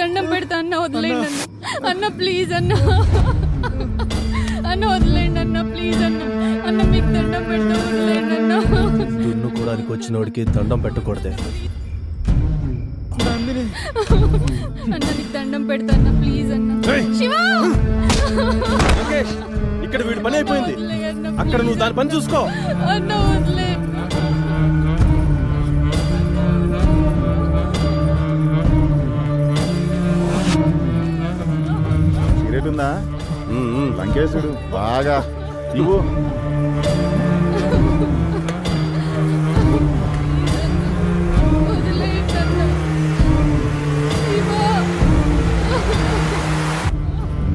దండం పెడతా అన్న వదిలేండి అన్న. అన్న. ప్లీజ్ అన్న. అన్న వదిలేండి అన్న ప్లీజ్ అన్న. అన్న మీకు దండం పెడతా వదిలేండి అన్న. దున్నుకోవడానికి వచ్చినోడికి దండం పెట్టకూడదే. అన్న నీకు దండం పెడతా అన్న ప్లీజ్ అన్న. శివ! ఇక్కడ వీడి పని అయిపోయింది. అక్కడ నువ్వు దాని పని చూసుకో. అన్న వదిలే పేరుందా లంకేశుడు బాగా. ఇవ్వు.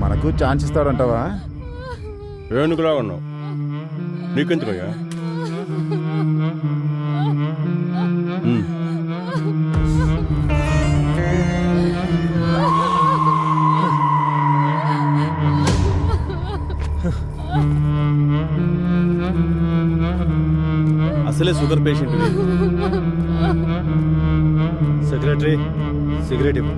మనకు ఛాన్స్ ఇస్తాడంటావా? ఏనుగులా ఉన్నావు నీకెందుకయ్యా? అసలే షుగర్ పేషెంట్ సెక్రటరీ సిగరెట్ ఇవ్వు.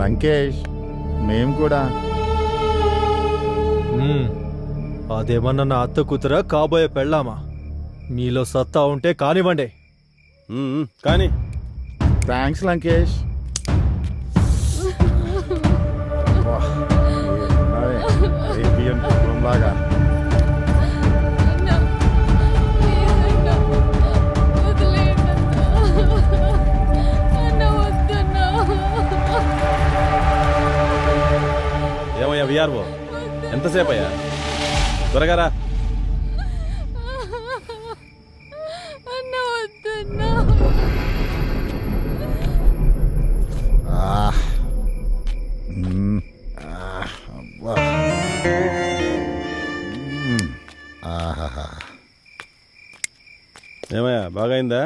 లంకేష్ మేము కూడా. అదేమన్నా నా అత్త కూతురా కాబోయే పెళ్ళామా మీలో సత్తా ఉంటే కానివ్వండి. కానీ థ్యాంక్స్ లంకేష్ వద్దన్న ఏమయ్యా విఆర్ఓ ఎంతసేపు అయ్యా త్వరగా రా. ఆహాహా. ఏమయ్యా బాగైందా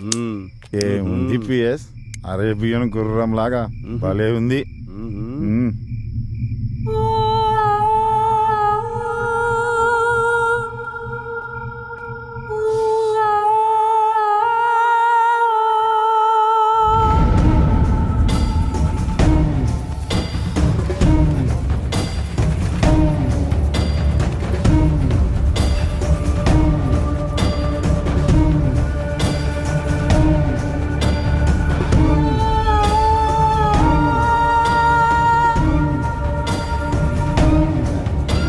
ఉమ్. ఏముంది పిఎస్ అరేబియన్ గుర్రం లాగా భలే ఉంది. మ్మ్.